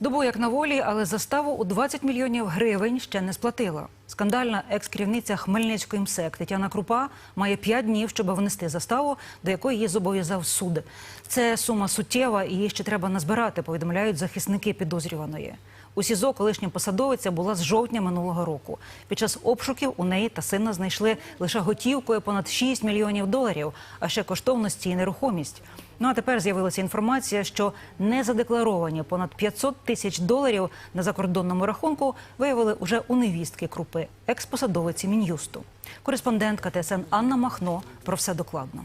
Добу як на волі, але заставу у 20 мільйонів гривень ще не сплатила. Скандальна екс-керівниця Хмельницької МСЕК Тетяна Крупа має 5 днів, щоб внести заставу, до якої її зобов'язав суд. Це сума суттєва і її ще треба назбирати, повідомляють захисники підозрюваної. У СІЗО колишня посадовиця була з жовтня минулого року. Під час обшуків у неї та сина знайшли лише готівкою понад 6 мільйонів доларів, а ще коштовності і нерухомість. Ну а тепер з'явилася інформація, що незадекларовані понад 500 тисяч доларів на закордонному рахунку виявили уже у невістки крупи, експосадовиці Мін'юсту. Кореспондентка ТСН Анна Махно про все докладно.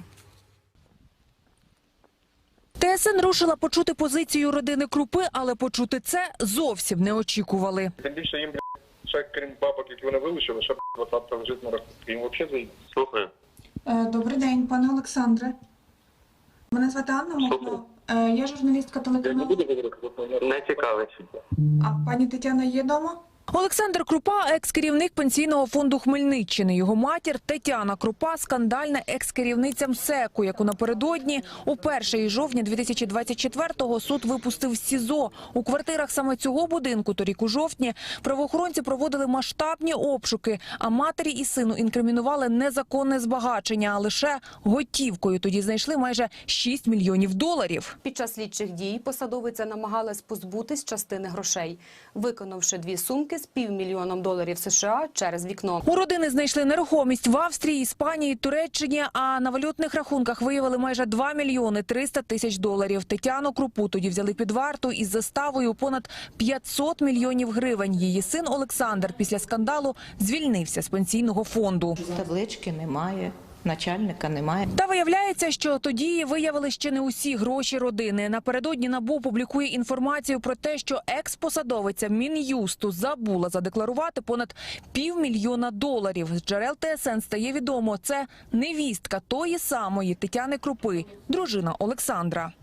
ТСН рушила почути позицію родини Крупи, але почути це зовсім не очікували. Тим більше їм, ще крім бабок, які вони вилучили, ще двадцятка лежить на рахунку. Їм взагалі заїдуть. Слухаю. Е, Добрий день, пане Олександре. Мене звати Анна Махно. Е, Я журналістка Я не телеканалу. буду говорити, бо Не цікавить. А пані Тетяна є вдома? Олександр Крупа – екс-керівник пенсійного фонду Хмельниччини. Його матір Тетяна Крупа – скандальна екс-керівниця МСЕКу, яку напередодні у 1 жовтня 2024-го суд випустив СІЗО. У квартирах саме цього будинку торік у жовтні правоохоронці проводили масштабні обшуки, а матері і сину інкримінували незаконне збагачення, а лише готівкою. Тоді знайшли майже 6 мільйонів доларів. Під час слідчих дій посадовиця намагалась позбутись частини грошей, виконавши дві сумки з півмільйоном доларів США через вікно. У родини знайшли нерухомість в Австрії, Іспанії, Туреччині, а на валютних рахунках виявили майже 2 мільйони 300 тисяч доларів. Тетяну Крупу тоді взяли під варту із заставою понад 500 мільйонів гривень. Її син Олександр після скандалу звільнився з пенсійного фонду. Таблички немає, начальника немає. Та виявляється, що тоді виявили ще не усі гроші родини. Напередодні НАБУ публікує інформацію про те, що екс-посадовиця Мін'юсту забула задекларувати понад півмільйона доларів. З джерел ТСН стає відомо, це невістка тої самої Тетяни Крупи, дружина Олександра.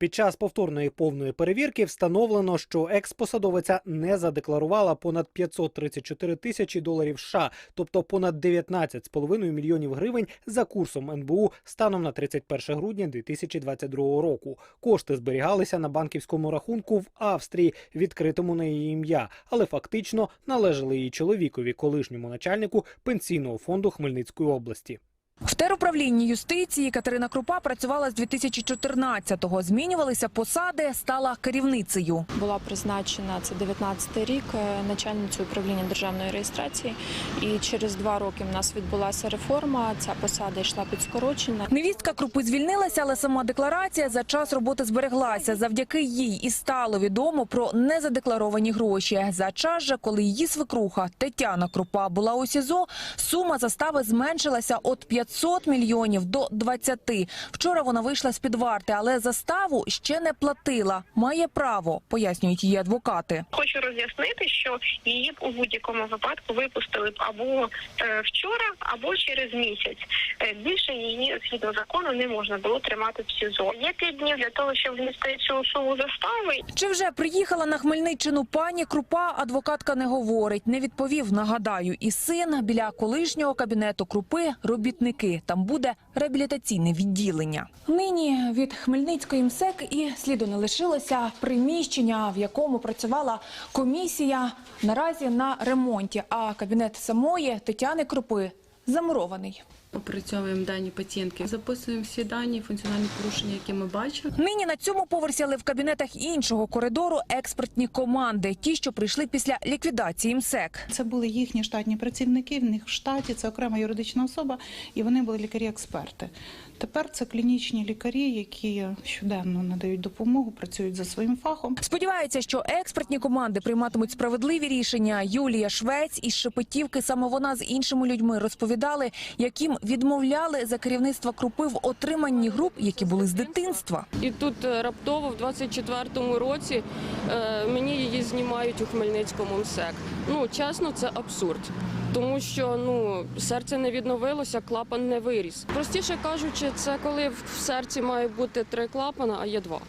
Під час повторної повної перевірки встановлено, що екс-посадовиця не задекларувала понад 534 тисячі доларів США, тобто понад 19,5 мільйонів гривень за курсом НБУ станом на 31 грудня 2022 року. Кошти зберігалися на банківському рахунку в Австрії, відкритому на її ім'я, але фактично належали її чоловікові, колишньому начальнику пенсійного фонду Хмельницької області. В теруправлінні юстиції Катерина Крупа працювала з 2014-го. Змінювалися посади, стала керівницею. була призначена це 19 рік е, начальницею управління державної реєстрації. І через два роки в нас відбулася реформа. Ця посада йшла під скорочення. Невістка Крупи звільнилася, але сама декларація за час роботи збереглася. Завдяки їй і стало відомо про незадекларовані гроші. За час же, коли її свекруха Тетяна Крупа була у СІЗО, сума застави зменшилася від 500 мільйонів до 20. Вчора вона вийшла з-під варти, але заставу ще не платила. Має право, пояснюють її адвокати. Хочу роз'яснити, що її б у будь-якому випадку випустили б або е, вчора, або через місяць. Е, більше її згідно закону не можна було тримати в СІЗО. Є п'ять днів для того, щоб внести цю суму застави. Чи вже приїхала на Хмельниччину пані Крупа, адвокатка не говорить. Не відповів, нагадаю, і син біля колишнього кабінету Крупи – робітники. Там буде реабілітаційне відділення. Нині від Хмельницької МСЕК і сліду не лишилося приміщення, в якому працювала комісія. Наразі на ремонті, а кабінет самої Тетяни Крупи замурований. Опрацьовуємо дані пацієнтки, записуємо всі дані, функціональні порушення, які ми бачимо. Нині на цьому поверсі, але в кабінетах іншого коридору експертні команди, ті, що прийшли після ліквідації МСЕК. Це були їхні штатні працівники, в них в штаті це окрема юридична особа, і вони були лікарі-експерти. Тепер це клінічні лікарі, які щоденно надають допомогу, працюють за своїм фахом. Сподіваються, що експертні команди прийматимуть справедливі рішення. Юлія Швець із Шепетівки, саме вона з іншими людьми розповідали, яким відмовляли за керівництва крупи в отриманні груп, які були з дитинства. І тут е, раптово в 24-му році е, мені її знімають у Хмельницькому МСЕК. Ну, чесно, це абсурд. Тому що ну серце не відновилося, клапан не виріс. Простіше кажучи, це коли в серці має бути три клапана, а є два.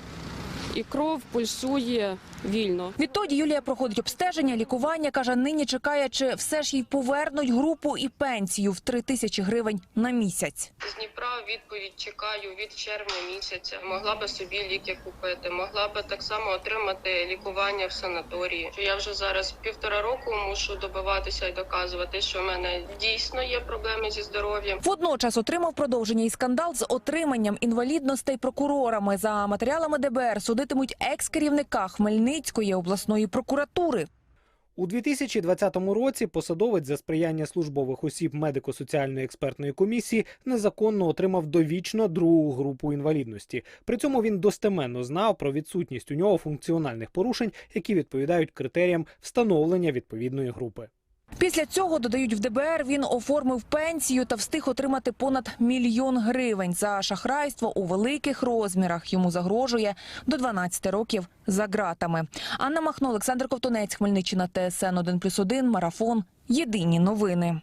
І кров пульсує вільно. Відтоді Юлія проходить обстеження, лікування. Каже, нині чекає, чи все ж їй повернуть групу і пенсію в 3 тисячі гривень на місяць. З Дніпра відповідь чекаю від червня місяця. Могла би собі ліки купити, могла би так само отримати лікування в санаторії. Я вже зараз півтора року мушу добиватися і доказувати, що в мене дійсно є проблеми зі здоров'ям. Водночас отримав продовження і скандал з отриманням інвалідностей прокурорами. За матеріалами ДБР судитимуть екс-керівника Хмельницької обласної прокуратури. У 2020 році посадовець за сприяння службових осіб медико-соціальної експертної комісії незаконно отримав довічно другу групу інвалідності. При цьому він достеменно знав про відсутність у нього функціональних порушень, які відповідають критеріям встановлення відповідної групи. Після цього, додають в ДБР, він оформив пенсію та встиг отримати понад мільйон гривень за шахрайство у великих розмірах. Йому загрожує до 12 років за ґратами. Анна Махно, Олександр Ковтунець, Хмельниччина, ТСН 1+,1, Марафон. Єдині новини.